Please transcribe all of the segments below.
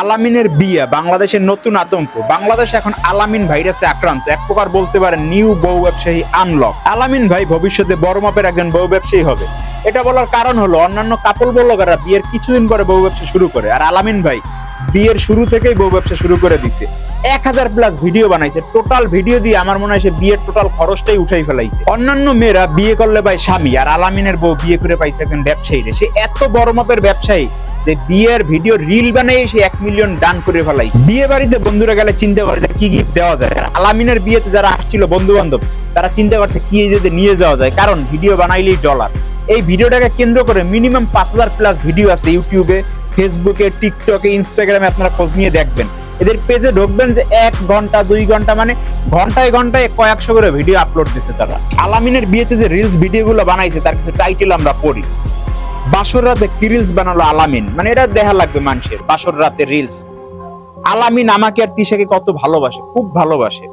আলামিনের বিয়ে, বাংলাদেশের নতুন আতঙ্ক বাংলাদেশ এখন আলামিন ভাইরাসে আক্রান্ত। এক প্রকার বলতে পারেন নিউ বউ ব্যবসায়ী আনলক আলামিন ভাই ভবিষ্যতে বড় মাপের একজন বউ ব্যবসায়ী হবে। এটা বলার কারণ হলো, অন্যান্য কাপল ব্লগাররা বিয়ের কিছুদিন পরে বউ ব্যবসা শুরু করে। আর আলামিন ভাই বিয়ের শুরু থেকেই বউ ব্যবসা শুরু করে দিছে। এক হাজার প্লাস ভিডিও বানাইছে। টোটাল ভিডিও দিয়ে আমার মনে হয় সে বিয়ের টোটাল খরচটাই উঠাই ফেলাইছে। অন্যান্য মেয়েরা বিয়ে করলে ভাই স্বামী, আর আলামিনের বউ বিয়ে করে পাইছে একজন ব্যবসায়ী। সে এত বড় মাপের ব্যবসায়ী যে বিয়ের ভিডিও রিল বানাই সে এক মিলিয়ন ডান করে ফেলাই। বিয়ে বাড়িতে বন্ধুরা গেলে চিন্তা করে কি গিফট দেওয়া যায়। আলামিনের বিয়েতে যারা আসছিল বন্ধু বান্ধব তারা চিন্তা করছে কি যদি নিয়ে যাওয়া যায়। কারণ ভিডিও বানাইলেই ডলার এই ভিডিওটাকে কেন্দ্র করে মিনিমাম পাঁচ হাজার প্লাস ভিডিও আছে ইউটিউবে ফেসবুকে টিকটকে ইনস্টাগ্রামে আপনারা খোঁজ নিয়ে দেখবেন। এদের পেজে ঢুকবেন যে এক ঘণ্টা, দুই ঘণ্টা মানে ঘন্টায় ঘন্টায় কয়েকশো করে ভিডিও আপলোড দিছে তারা। আলামিনের বিয়েতে যে রিলস ভিডিওগুলো বানাইছে, তার কিছু টাইটেল আমরা পড়ি। বাসর রাতে কি রিলস বানালো আলামিন? মানে এটা দেখা লাগবে মানুষের, বাসর রাতে রিলস আলামিন আমাকে আর তিশাকে কত ভালোবাসে, খুব ভালোবাসে।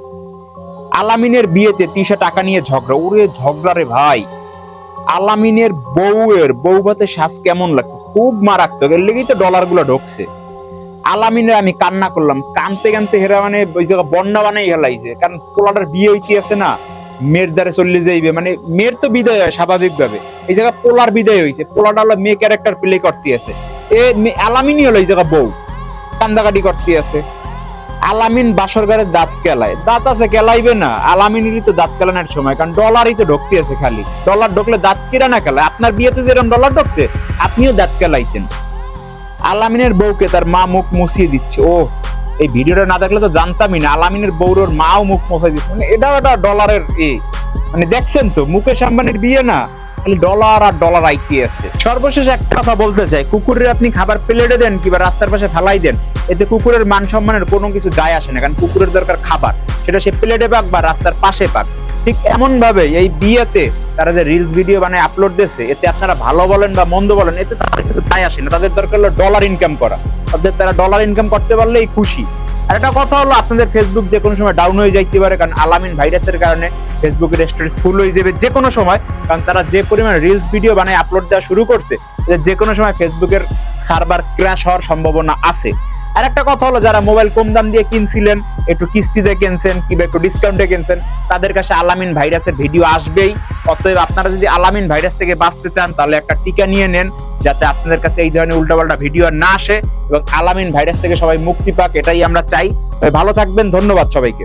আলামিনের বিয়েতে তিশা টাকা নিয়ে ঝগড়া, ওরে ঝগড়া রে ভাই। আলামিনের বউয়ের বউ ভাতে শ্বাস কেমন লাগছে, খুব মারাত্মক, এর লেগেই তো ডলারগুলো ঢুকছে। আলামিনের আমি কান্না করলাম, কানতে কানতে হেরা মানে ওই জায়গা বন্যা বানাই হেলাইছে, কারণ পোলাটার বিয়ে হইতে আছে না। মেয়ের দ্বারে চললে যাইবে মানে মেয়ের তো বিদায় হয় স্বাভাবিক ভাবে এই জায়গা পোলার বিদায় হয়েছে পোলাটা হলো মেয়ে ক্যারেক্টার প্লে করতে আছে। এ আলামিনই হলো এই জায়গা বউ। কান্দাকাটি করতে আছে। আলামিন বাসর ঘরে দাঁত কেলায়। দাঁত আছে, কেলাইবে না। আলামিনেরই তো দাঁত কেলানোর সময়, কারণ ডলারই তো ঢুকতে আছে খালি। ডলার ঢুকলে দাঁত কেরা না কেলায়। আপনার বিয়েতে যেরকম ডলার ঢুকতে, আপনিও দাঁত কেলাইতেন। আলামিনের বউকে তার মা মুখ মুছিয়ে দিচ্ছে। ও এই ভিডিওটা না দেখলে তো জানতামই না। আলামিনের বৌরোর মাও মুখ মশাই দিচ্ছে মানে এটাও একটা ডলারের এ মানে দেখছেন তো, মুকেশ আম্বানির বিয়ে না, খালি ডলার আর ডলার আইতে আছে। সর্বশেষ একটা কথা বলতে চাই, কুকুরের আপনি খাবার প্লেটে দেন কিংবা রাস্তার পাশে ফেলাই দেন, এতে কুকুরের মান সম্মানের কোনো কিছু যায় আসে না, কারণ কুকুরের দরকার খাবার। সেটা সে প্লেটে পাক বা রাস্তার পাশে পাক। ঠিক এমন ভাবে এই বিয়েতে তারা যে রিলস ভিডিও বানায় আপলোড দিচ্ছে এতে আপনারা ভালো বলেন বা মন্দ বলেন, এতে তাদের কিছু দায় আসে না। তাদের দরকার হলো ডলার ইনকাম করা। তাদের তারা ডলার ইনকাম করতে পারলেই খুশি। আর একটা কথা হলো, আপনাদের ফেসবুক যে কোনো সময় ডাউন হয়ে যাইতে পারে, কারণ আলামিন ভাইরাসের কারণে ফেসবুকের স্টোরেজ ফুল হয়ে যাবে যে কোনো সময়, কারণ তারা যে পরিমাণ রিলস ভিডিও বানায় আপলোড দেওয়া শুরু করছে যে কোনো সময় ফেসবুকের সার্ভার ক্র্যাশ হওয়ার সম্ভাবনা আছে। আর একটা কথা হলো, যারা মোবাইল কম দাম দিয়ে কিনছিলেন, একটু কিস্তিতে কিনছেন কিংবা একটু ডিসকাউন্টে কিনছেন, তাদের কাছে আলামিন ভাইরাসের ভিডিও আসবেই। অতএব আপনারা যদি আলামিন ভাইরাস থেকে বাঁচতে চান, তাহলে একটা টিকা নিয়ে নেন, যাতে আপনাদের কাছে এই ধরনের উল্টাপাল্টা ভিডিও না আসে, এবং আলামিন ভাইরাস থেকে সবাই মুক্তি পাক, এটাই আমরা চাই। ভালো থাকবেন, ধন্যবাদ সবাইকে।